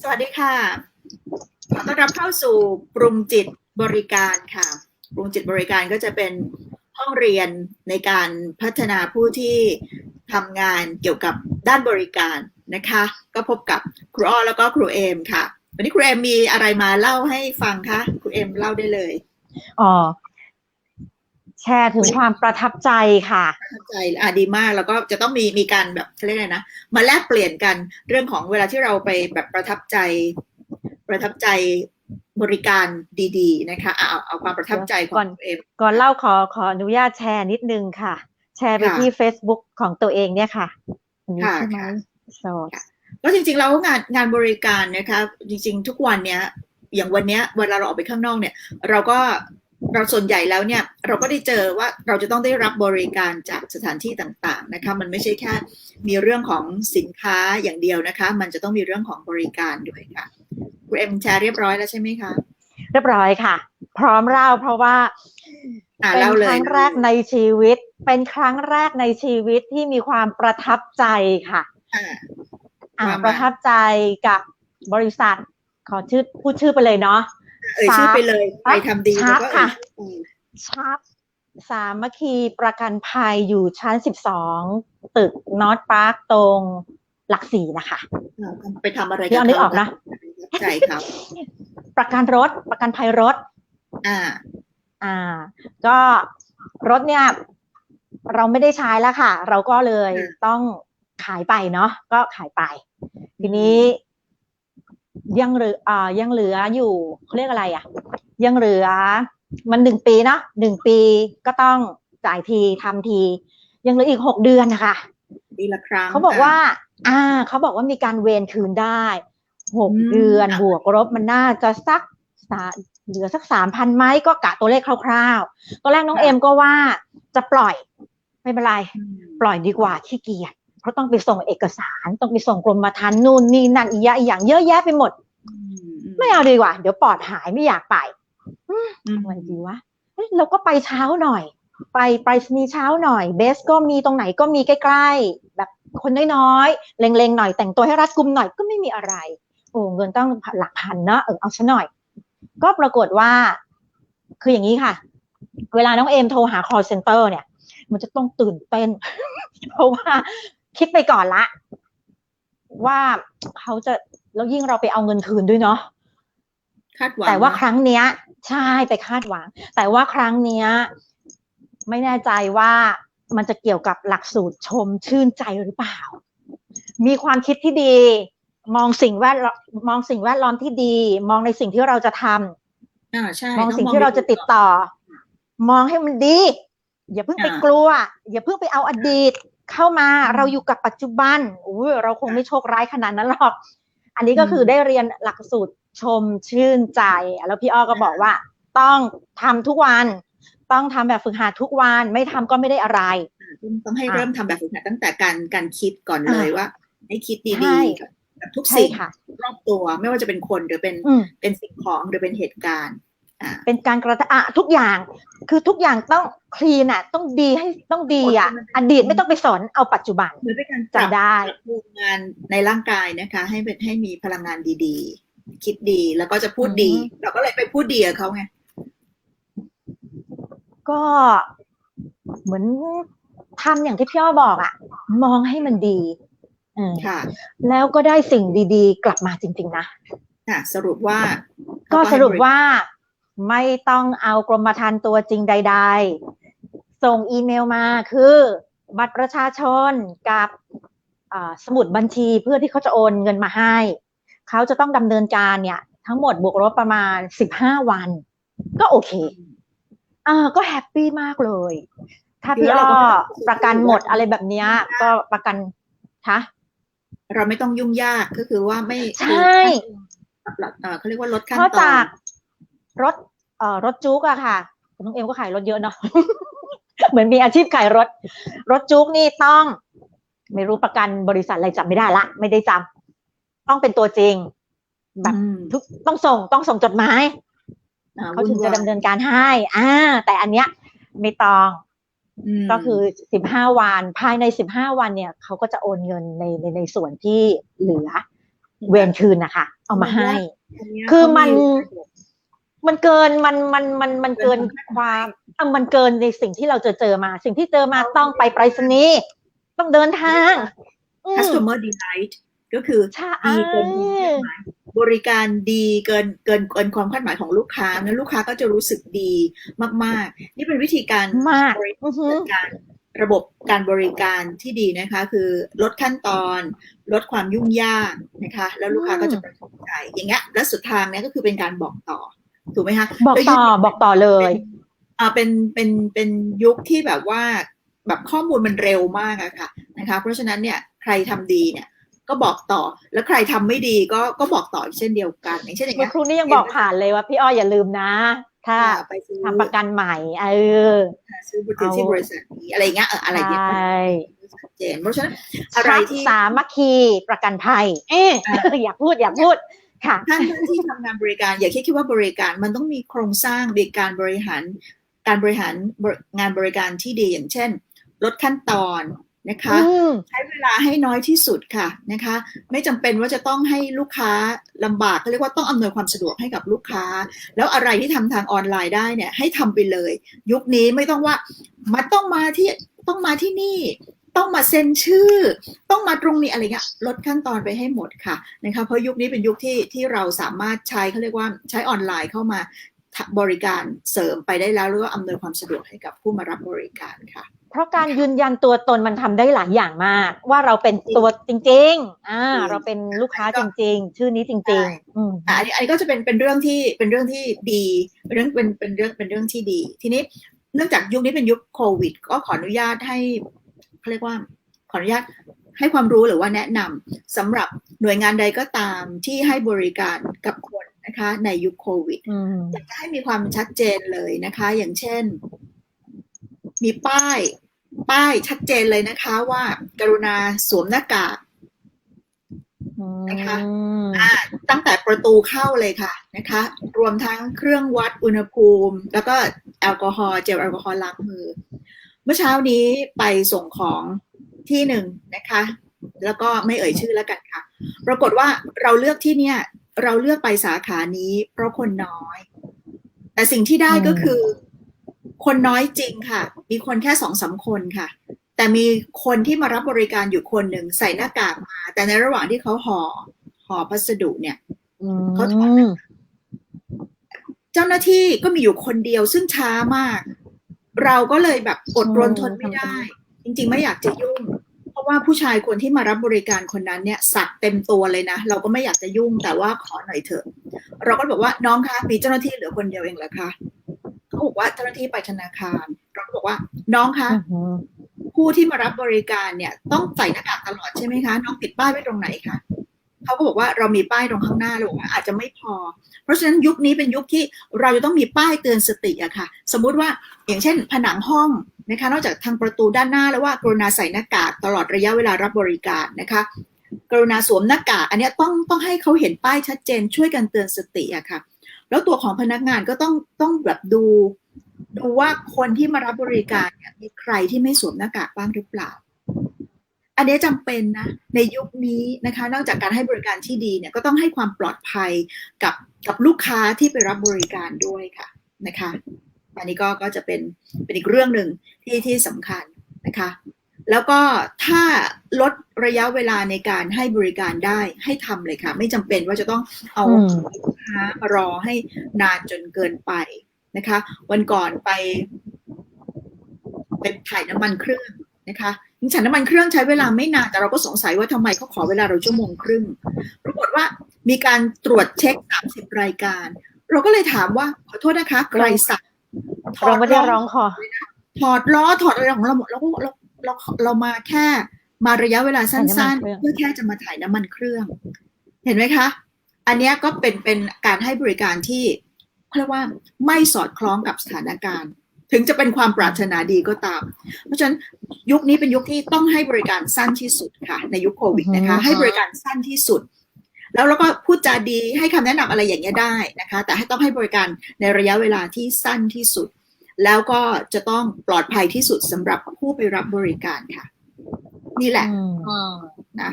สวัสดีค่ะขอต้อนรับเข้าสู่ปรุงจิตบริการค่ะ ปรุงจิตบริการก็จะเป็นห้องเรียนในการพัฒนาผู้ที่ทำงานเกี่ยวกับด้านบริการนะคะ ก็พบกับครูอ้อแล้วก็ครูเอมค่ะ วันนี้ครูเอมมีอะไรมาเล่าให้ฟังคะ ครูเอมเล่าได้เลย อ๋อ แชร์ถึงความประทับใจค่ะเข้าใจอะดีมากแล้วก็จะต้องมีมีการแบบเขาเรียกอะไรนะมาแลกเปลี่ยนกันเรื่องของเวลาที่เราไปแบบประทับใจ ประทับใจบริการดีๆ นะคะ เอาเอาเอาความประทับใจของก่อนตัวเองก่อนเล่าขอขออนุญาตแชร์นิดนึงค่ะ แชร์ไปค่ะที่ Facebook ของตัวเองเนี่ยค่ะอันนี้ค่ะใช่ไหมค่ะโสดก็จริงๆแล้วงานงานบริการนะคะ จริง ๆ ทุกวันเนี้ยอย่างวันเนี้ยเวลาเราออกไปข้างนอกเนี่ย เราก็ เราส่วนใหญ่แล้วเนี่ยเราก็ได้เจอว่าเราจะต้องได้รับบริการจากสถานที่ต่างๆนะคะมันไม่ใช่แค่มีเรื่องของสินค้าอย่างเดียวนะคะ มันจะต้องมีเรื่องของบริการด้วยค่ะคุณเอ็มแชร์เรียบร้อยแล้วใช่ไหมคะเรียบร้อยค่ะ พร้อมเล่าเพราะว่าอ่าเป็นเล่าเลคยรั้งแรกในชีวิต เป็นครั้งแรกในชีวิตที่มีความประทับใจค่ะอ่าอ่าว่ามาประทับใจกับบริษัท ขอชื่อพูดชื่อไปเลยเนาะ เอ่ยชื่อไปเลยไปทำดีชาร์ปแล้วก็ค่ะเอ่ยชับสามัคคีประกันภัยอยู่ชั้น12ตึกนอตพาร์คตรงหลักสี่นะคะอ่าไปทำอะไรพี่เอานึกออกนะใช่ครับ ประกันรถประกันภัยรถ อ่า อ่า ก็รถเนี่ย เราไม่ได้ใช้แล้วค่ะ เราก็เลยอืมต้องขายไปเนาะก็ขายไป ทีนี้ ยังเหลืออ่ายังเหลืออยู่เขาเรียกอะไรอะ ยังเหลือ มันหนึ่งปีเนาะหนึ่งปีก็ต้องจ่ายทีทำที ยังเหลืออีกหกเดือนนะคะปีละครั้งเขาบอกค่ะว่า อ่า เขาบอกว่ามีการเวนคืนได้หกอืมเดือนอะบวกลบมันน่าจะสักสาเหลือสักสามพันไหมก็กะตัวเลขคร่าวๆตอนแรกน้องเอ็มก็ว่าจะปล่อย ไม่เป็นไรอืมปล่อยดีกว่าขี้เกียจ เพราะต้องไปส่งเอกสาร ต้องไปส่งกรมธรรม์นู่นนี่นั่นอีกอย่างอีกอย่างเยอะแยะไปหมดอืมไม่เอาดีกว่า เดี๋ยวปอดหายไม่อยากไปอืมทำไงดีวะเอ๊ะเราก็ไปเช้าหน่อย ไปไปรษณีย์เช้าหน่อย เบสก็มีตรงไหนก็มีใกล้ๆ แบบคนน้อยๆ เล็งๆหน่อยแต่งตัวให้รัดกุมหน่อยก็ไม่มีอะไร โอ้เงินต้องหลักพันเนอะเออเอาซะหน่อย ก็ปรากฏว่า คืออย่างนี้ค่ะ เวลาน้องเอมโทรหา call center เนี่ย มันจะต้องตื่นเต้น เพราะว่า คิดไปก่อนละ ว่าเขาจะแล้วยิ่งเราไปเอาเงินคืนด้วยเนาะคาดหวังแต่ว่านะครั้งเนี้ย ใช่ไปคาดหวัง แต่ว่าครั้งเนี้ย ไม่แน่ใจว่ามันจะเกี่ยวกับหลักสูตรชมชื่นใจหรือเปล่า มีความคิดที่ดี มองสิ่งแวดล้อมมองสิ่งแวดล้อมที่ดี มองในสิ่งที่เราจะทำอ่าใช่มองต้สิ่งที่เราจะติดต่อ มองให้มันดี อย่าเพิ่งไปอ่ากลัว อย่าเพิ่งไปเอาอดีตเข้ามาเราอยู่กับปัจจุบันอุ้ยเราคงไม่โชคร้ายขนาดนั้นหรอก อันนี้ก็คือได้เรียนหลักสูตรชมชื่นใจ แล้วพี่อ้อก็บอกว่า ต้องทำทุกวัน ต้องทำแบบฝึกหัดทุกวัน ไม่ทำก็ไม่ได้อะไร ต้องให้อะเริ่มทำแบบฝึกหัดตั้งแต่การการคิดก่อนเลยอ่าว่า ให้คิดใช่ดีๆกับกับทุกใช่สิ่งค่ะรอบตัวไม่ว่าจะเป็นคนหรือเป็นอืมเป็นสิ่งของหรือเป็นเหตุการณ์อ่า เป็นการกระทำอะทุกอย่าง คือทุกอย่างต้องคลีนอะ ต้องดีให้ต้องดีอะ อดีตไม่ต้องไปสอนเอาปัจจุบันเหมือนเป็นการปจะรับได้ปรับปรุงงานในร่างกายนะคะ ให้เป็นให้มีพลังงานดีๆ คิดดีแล้วก็จะพูดดีอืมเราก็เลยไปพูดดีกับเขาไงก็เหมือนทำอย่างที่พี่อ้อบอกอะ มองให้มันดีเออค่ะ แล้วก็ได้สิ่งดีๆ กลับมาจริง ๆ นะ ค่ะ สรุปว่า ก็เขสรุปให้ว่า ไม่ต้องเอากรมธรรม์ตัวจริงใด ๆ ส่งอีเมลมาคือบัตรประชาชนกับอ่าสมุดบัญชีเพื่อที่เขาจะโอนเงินมาให้ เขาจะต้องดำเนินการเนี่ย ทั้งหมดบวกลบประมาณสิบห้าวัน ก็โอเคอ่าก็แฮปปี้มากเลย ถ้าพี่อ้อประกันหมดอะไรแบบเนี้ยก็ประกันคะเราไม่ต้องยุ่งยากก็คือว่าไม่ใช่เอ่อเขาเรียกว่าลดขั้นเพราะตอจากนรถเอ่อ รถจุกอะค่ะคุณน้องเอ็มก็ขายรถเยอะเนาะเหมือนมีอาชีพขายรถ รถจุกนี่ต้อง ไม่รู้ประกันบริษัทอะไรจำไม่ได้ละ ไม่ได้จำต้องเป็นตัวจริงแบบอืมทุกต้องส่งต้องส่งจดหมายอ่เขาถึงจะวุ่นวายดำเนินการให้ อ่า แต่อันเนี้ยไม่ต้องมก็คือสิบห้าวันภายในสิบห้าวันเนี่ยเขาก็จะโอนเงินในในในส่วนที่เหลือ เวรคืนนะคะ เอามาให้อันเนี้ยคือมันเขา มันเกินมันมันมันมันเกินความอะมันเกินในสิ่งที่เราเจอเจอมา สิ่งที่เจอมาต้องไปไปรษณีย์ต้องเดินทางอืม customer delight ก็คือใช่ดีเกินความคาดหมายบริการดีเกินเกินเกินความคาดหมายของลูกค้านั้นลูกค้าก็จะรู้สึกดีมาก ๆ นี่เป็นวิธีการมากบริอือหือจัดการระบบการบริการที่ดีนะคะ คือลดขั้นตอน ลดความยุ่งยากนะคะ แล้วลูกค้าก็จะประทับใจอย่างเงี้ยและสุดทางเนี้ยก็คือเป็นการบอกต่อ ถูกไหมคะบอกต่อบอกต่อเลยอ่าเป็นเป็นเป็นยุคที่แบบว่าแบบข้อมูลมันเร็วมากอะค่ะนะคะ เพราะฉะนั้นเนี่ยใครทำดีเนี่ยก็บอกต่อแล้วใครทำไม่ดีก็ก็บอกต่ออีกเช่นเดียวกัน อย่างเช่นอย่างเมื่อเงี้ยครูนี่ยังบอกผ่านเลยว่าพี่อ้อยอย่าลืมนะ ถ้าอ่าไปซื้อทำประกันใหม่เออซื้อบริษัทที่บริษัทนี้อะไรเงี้ยเอออะไรเงี้ยใช่ชัดเจนเพราะฉะนั้นอะไรชัดที่สามัคคีประกันภัย เอ๊ะอยากพูดอยากพูดค่ะ ท่านที่ทำงานบริการอย่าคิดคิดว่าบริการมันต้องมีโครงสร้างมีการบริหาร การบริหารงานบริการที่ดีอย่างเช่น ลดขั้นตอนนะคะอืมใช้เวลาให้น้อยที่สุดค่ะนะคะ ไม่จำเป็นว่าจะต้องให้ลูกค้าลำบากก็เรียกว่าต้องอำนวยความสะดวกให้กับลูกค้า แล้วอะไรที่ทำทางออนไลน์ได้เนี่ยให้ทำไปเลย ยุคนี้ไม่ต้องว่ามันต้องมาที่ต้องมาที่นี่ ต้องมาเซ็นชื่อ ต้องมาตรงนี้อะไรเงี้ยลดขั้นตอนไปให้หมดค่ะนะคะเพราะยุคนี้เป็นยุคที่ที่เราสามารถใช้เขาเรียกว่าใช้ออนไลน์เข้ามาบริการเสริมไปได้แล้วหรือว่าอำนวยความสะดวกให้กับผู้มารับบริการค่ะ เพราะการยืนยันตัวตนมันทำได้หลายอย่างมาก ว่าเราเป็นตัวจริงๆอ่าจริงเราเป็นลูกค้าจริง ๆ ชื่อนี้จใช่ริงๆอืมอะอันนี้อันนี้ก็จะเป็นเป็นเรื่องที่เป็นเรื่องที่ดีเป็นเรื่องเป็นเป็นเรื่องเป็นเรื่องที่ดี ทีนี้เนื่องจากยุคนี้เป็นยุคโควิด ก็ขออนุญาตให้ เขาเรียกว่าขออนุญาตให้ความรู้หรือว่าแนะนำสำหรับหน่วยงานใดก็ตามที่ให้บริการกับคนนะคะในยุคโควิดอืมอยากจะให้มีความชัดเจนเลยนะคะ อย่างเช่น มีป้าย ป้ายชัดเจนเลยนะคะว่า กรุณาสวมหน้ากากนะคะอ่าตั้งแต่ประตูเข้าเลยค่ะนะคะ รวมทั้งเครื่องวัดอุณหภูมิ แล้วก็แอลกอฮอล์เจลแอลกอฮอล์ล้างมือ เมื่อเช้านี้ไปส่งของที่หนึ่งนะคะ แล้วก็ไม่เอ่ยชื่อแล้วกันค่ะ ปรากฏว่าเราเลือกที่เนี่ย เราเลือกไปสาขานี้ เพราะคนน้อย แต่สิ่งที่ได้ก็คือ คนน้อยจริงค่ะ มีคนแค่สองสามคนค่ะ แต่มีคนที่มารับบริการอยู่คนหนึ่งใส่หน้ากากมา แต่ในระหว่างที่เขาห่อห่อพัสดุเนี่ยอืเขาถอดมเจ้าหน้าที่ก็มีอยู่คนเดียวซึ่งช้ามาก เราก็เลยแบบอดรนทนไม่ได้ จริง ๆ ไม่อยากจะยุ่ง เพราะว่าผู้ชายคนที่มารับบริการคนนั้นเนี่ยสักเต็มตัวเลยนะ เราก็ไม่อยากจะยุ่งแต่ว่าขอหน่อยเถอะ เราก็บอกว่าน้องคะมีเจ้าหน้าที่เหลือคนเดียวเองเหรอคะเขาบอกว่าเจ้าหน้าที่ไปธนาคารเราก็บอกว่าน้องคะอืมผู้ที่มารับบริการเนี่ย ต้องใส่หน้ากากตลอดใช่ไหมคะ น้องติดป้ายไว้ตรงไหนคะ เขาก็บอกว่าเรามีป้ายตรงข้างหน้าเราบอกว่าอาจจะไม่พอ เพราะฉะนั้นยุคนี้เป็นยุคที่เราจะต้องมีป้ายเตือนสติอะค่ะ สมมุติว่าอย่างเช่น ผนังห้องนะคะ นอกจากทางประตูด้านหน้าแล้วว่ากรุณาใส่หน้ากากตลอดระยะเวลารับบริการนะคะ กรุณาสวมหน้ากากอันนี้ต้องต้องให้เขาเห็นป้ายชัดเจนช่วยกันเตือนสติอะค่ะ แล้วตัวของพนักงานก็ต้องต้องแบบดูดูว่าคนที่มารับบริการเนี่ยมีใครที่ไม่สวมหน้ากากบ้างหรือเปล่า อันนี้จำเป็นนะในยุคนี้นะคะ นอกจากการให้บริการที่ดีเนี่ยก็ต้องให้ความปลอดภัยกับกับลูกค้าที่ไปรับบริการด้วยค่ะนะคะอันนี้ก็ก็จะเป็นเป็นอีกเรื่องหนึ่งที่ที่สำคัญนะคะ แล้วก็ถ้าลดระยะเวลาในการให้บริการได้ให้ทำเลยค่ะ ไม่จำเป็นว่าจะต้องเอาอืมลูกค้ามารอให้นานจนเกินไปนะคะ วันก่อนไปไปถ่ายน้ำมันเครื่องนะคะ จริงๆถ่ายน้ำมันเครื่องใช้เวลาไม่นานแต่เราก็สงสัยว่าทำไมเขาขอเวลาเราชั่วโมงครึ่งปรากฏว่ามีการตรวจเช็ค 30 รายการ เราก็เลยถามว่าขอโทษนะคะใครสั่งถอเราดไม่ได้ล้อร้องขอถอดล้อถอดอะไรของเราหมดเราก็เราเราเรามาแค่มาระยะเวลาสั้นๆ เพื่อแค่จะมาถ่ายน้ำมันเครื่อง เห็นไหมคะ อันเนี้ยก็เป็นเป็นการให้บริการที่เขาเรียกว่าไม่สอดคล้องกับสถานการณ์ ถึงจะเป็นความปรารถนาดีก็ตาม เพราะฉะนั้นยุคนี้เป็นยุคที่ต้องให้บริการสั้นที่สุดค่ะ ในยุคโควิดนะคะอืมให้บริการสั้นที่สุด แล้วเราก็พูดจาดีให้คำแนะนำอะไรอย่างเงี้ยได้นะคะ แต่ให้ต้องให้บริการในระยะเวลาที่สั้นที่สุด แล้วก็จะต้องปลอดภัยที่สุดสำหรับผู้ไปรับบริการค่ะ นี่แหละอืมนะ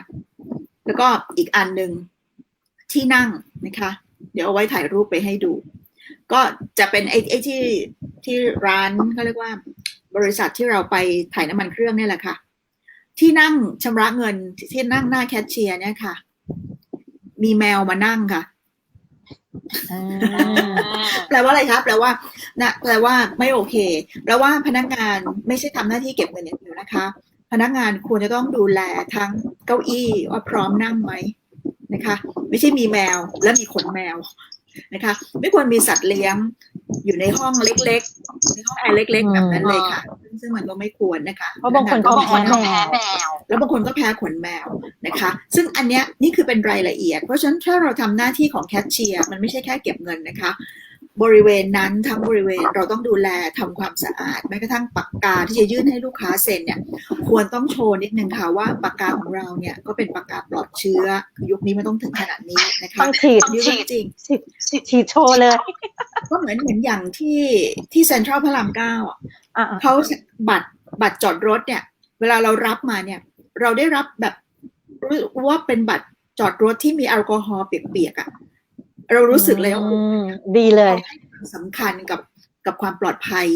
แล้วก็อีกอันหนึ่งที่นั่งนะคะ เดี๋ยวเอาไว้ถ่ายรูปไปให้ดู ก็จะเป็นไอ้ไอ้ที่ที่ร้านเขาเรียกว่า บริษัทที่เราไปถ่ายน้ำมันเครื่องเนี่ยแหละค่ะ ที่นั่งชำระเงินที่นั่งหน้าแคชเชียร์เนี่ยค่ะ มีแมวมานั่งค่ะอ่าแปลว่าอะไรคะแปลว่านะแปลว่าไม่โอเคแปลว่าพนักงานไม่ใช่ทำหน้าที่เก็บเงินอย่างเดียวนะคะ พนักงานควรจะต้องดูแลทั้งเก้าอี้ว่าพร้อมนั่งไหมนะคะ ไม่ใช่มีแมวและมีขนแมว นะคะ ไม่ควรมีสัตว์เลี้ยงอยู่ในห้องเล็กๆ ในห้องแอร์เล็ก ๆ แบบนั้นเลยค่ะ ซึ่งซึ่งมันก็ไม่ควรนะคะเพราะบางคนเขาบางคนแพ้ก็แมแพ้วแล้วบางคนก็แพ้ขนแมวนะคะ ซึ่งอันเนี้ยนี่คือเป็นรายละเอียด เพราะฉะนั้นถ้าเราทำหน้าที่ของแคชเชียร์มันไม่ใช่แค่เก็บเงินนะคะ บริเวณนั้นทั้งบริเวณเราต้องดูแลทำความสะอาดแม้กระทั่งปากกาที่จะยื่นให้ลูกค้าเซ็นเนี่ยควรต้องโชว์นิดนึงค่ะว่าปากกาของเราเนี่ยก็เป็นปากกาปลอดเชื้อ ยุคนี้มันต้องถึงขนาดนี้นะคะต้องฉีดนี่เรื่องจริงฉีดฉีดโชว์เลย ก็เหมือนเหมือนอย่างที่ที่เซ็นทรัลพระรามเก้าอะอะเขาบัตรบัตรจอดรถเนี่ย เวลาเรารับมาเนี่ย เราได้รับแบบรู้ว่าเป็นบัตรจอดรถที่มีแอลกอฮอล์เปียกๆอะ่ะ เรารู้สึกเลยว่าอืมดีเลยเขาให้ความสำคัญกับกับความปลอดภัย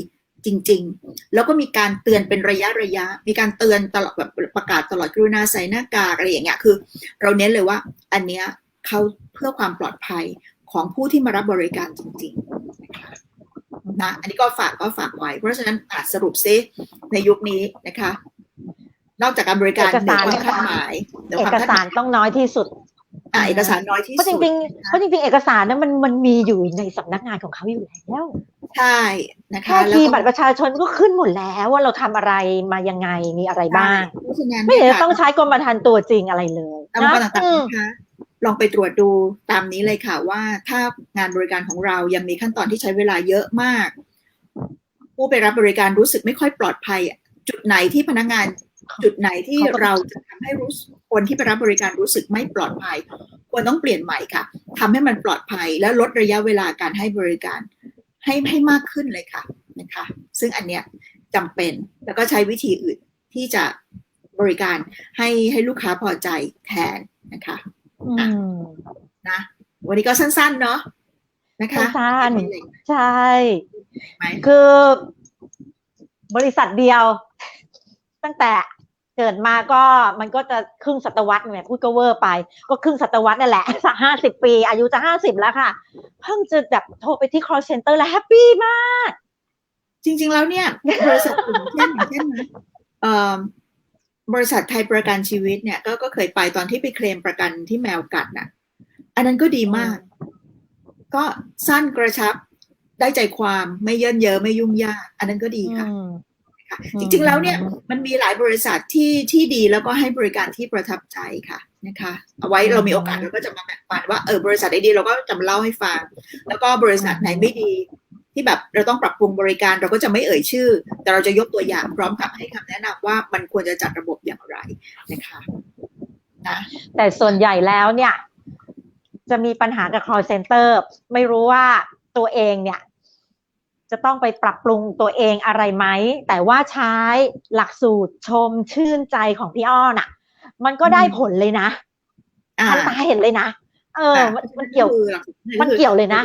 จริง ๆ แล้วก็มีการเตือนเป็นระยะระยะ มีการเตือนตลอดแบบประกาศตลอดกรุณาใส่หน้ากากอะไรอย่างเงี้ยคือ เราเน้นเลยว่า อันเนี้ยเขาเพื่อความปลอดภัยของผู้ที่มารับบริการจริงๆนะคะนะอันนี้ก็ฝากก็ฝากไว้ เพราะฉะนั้นอะสรุปซิในยุคนี้นะคะ นอกจากการบริการเอกเหนืสาอรความคาดหมายเหนือเอความกคาดหสามารยต้องน้อยที่สุด อะเอกสารน้อยที่เพราะจสุดริงๆเพราะจริงๆ เอกสารนั้นมันมันมีอยู่ในสำนักงานของเขาอยู่แล้วใช่นะคะแค่แล้วคีย์ก็บัตรประชาชนก็ขึ้นหมดแล้วว่าเราทำอะไรมายังไงมีอะไรบ้างเพราะฉะนั้นไม่เห็นเนี่ยจะต้องใช้กรมธรรม์ตัวจริงอะไรเลยตามกฎนะต่างอืมๆนะคะลองไปตรวจดูตามนี้เลยค่ะว่าถ้างานบริการของเรายังมีขั้นตอนที่ใช้เวลาเยอะมาก ผู้ไปรับบริการรู้สึกไม่ค่อยปลอดภัยอะจุดไหนที่พนักงาน จุดไหนที่เราจะทำให้รู้สึกคนที่ไปรับบริการรู้สึกไม่ปลอดภัย ควรต้องเปลี่ยนใหม่ค่ะทำให้มันปลอดภัยและลดระยะเวลาการให้บริการ ให้ให้มากขึ้นเลยค่ะนะคะ ซึ่งอันเนี้ยจำเป็นแล้วก็ใช้วิธีอื่นที่จะบริการให้ให้ลูกค้าพอใจแทนนะคะอืมนะวันนี้ก็สั้นๆเนาะนะคะสั้นไม่มีอะไรใช่ไหมคือบริษัทเดียว ตั้งแต่ เกิดมาก็มันก็จะครึ่งศตวรรษแหมพูดก็เวอร์ไป ก็ครึ่งศตวรรษนั่นแหละสักห้าสิบปี อายุจะห้าสิบแล้วค่ะ เพิ่งจะแบบโทรไปที่ call center แล้วแฮปปี้มาก จริง ๆ แล้วเนี่ยบริษัทอื่นเช่นอย่างเช่นนะเอ่อบริษัทไทยประกันชีวิตเนี่ย ก็ก็เคยไปตอนที่ไปเคลมประกันที่แมวกัดน่ะ อันนั้นก็ดีมาก ก็สั้นกระชับได้ใจความไม่เยินเยอะไม่ยุ่งยาก อันนั้นก็ดีค่ะอืม ค่ะอืมจริงๆแล้วเนี่ยมันมีหลายบริษัทที่ที่ดีแล้วก็ให้บริการที่ประทับใจค่ะนะคะ เอาไว้เรามีโอกาสเราก็จะมาแบ่งปันว่าเออบริษัทไหนดีเราก็จะมาเล่าให้ฟัง แล้วก็บริษัทไหนไม่ดี ที่แบบเราต้องปรับปรุงบริการเราก็จะไม่เอ่ยชื่อ แต่เราจะยกตัวอย่างพร้อมกับให้คำแนะนำว่ามันควรจะจัดระบบอย่างไรนะคะนะแต่ส่วนใหญ่แล้วเนี่ย จะมีปัญหากับ call center ไม่รู้ว่าตัวเองเนี่ย จะต้องไปปรับปรุงตัวเองอะไรไหม แต่ว่าใช้หลักสูตรชมชื่นใจของพี่อ้อน่ะ มันก็ได้ผลเลยนะอ่าทันตาเห็นเลยนะ เออ มันมันเกี่ยวคือหลักสูตรมันเกี่ยวเลยนะ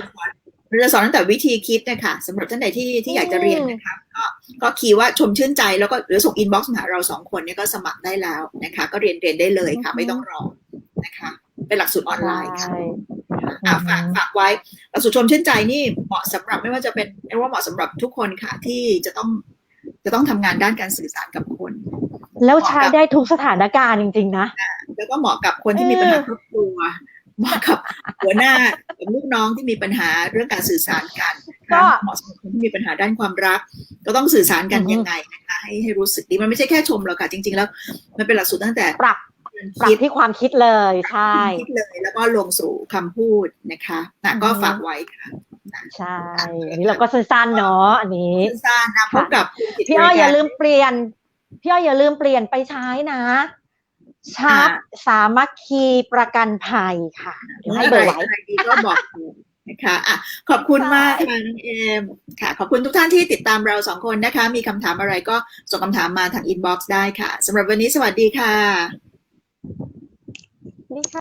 เราจะสอนตั้งแต่วิธีคิดนะคะสำหรับท่านใดที่ที่อยากจะเรียนนะคะก็ก็คีย์ว่าชมชื่นใจแล้วก็หรือส่งอินบ็อกซ์มาหาเราสองคนเนี่ยก็สมัครได้แล้วนะคะ ก็เรียนเรียนได้เลยค่ะอือฮึไม่ต้องรอนะคะ เป็นหลักสูตรออนไลน์ค่ะใช่อะอือฮึฝากฝากไว้หลักสูตรชมชื่นใจนี่เหมาะสำหรับไม่ว่าจะเป็นเรียกว่าเหมาะสำหรับทุกคนค่ะที่จะต้องจะต้องทำงานด้านการสื่อสารกับคน แล้วใช้ได้ทุกสถานการณ์จริง ๆ นะ แล้วก็เหมาะกับคนที่มีปัญหาครอบครัวเหมาะกับหัวหน้ากับลูกน้องที่มีปัญหาเรื่องการสื่อสารกันก็เหมาะสำหรับคนที่มีปัญหาด้านความรัก ก็ต้องสื่อสารกันอือฮึยังไงนะคะให้ให้รู้สึกดีมันไม่ใช่แค่ชมหรอกค่ะจริง ๆ แล้ว มันเป็นหลักสูตรตั้งแต่ปรับการ ปรับคิดที่ความคิดเลยใช่คิดเลยแล้วก็ลงสู่คำพูดนะคะนะก็อือฮึฝากไว้ค่ะใช่อันนี้เราก็สั้นๆเนาะอันนี้สั้นๆนะพบกับคุณจิตพี่อ้อยอย่าบริกรลืมเปลี่ยนพี่อ้อยอย่าลืมเปลี่ยนไปใช้นะชาร์ปสามัคคีประกันภัยค่ะเดี๋ยวให้เบอร์ไว้อะไรดีก็บอกอยู่นะคะอะขอบคุณมากค่ะน้องเอมค่ะ ขอบคุณทุกท่านที่ติดตามเราสองคนนะคะ มีคำถามอะไรก็ส่งคำถามมาทางอินบ็อกซ์ได้ค่ะสำหรับวันนี้สวัสดีค่ะ นี่ค่ะ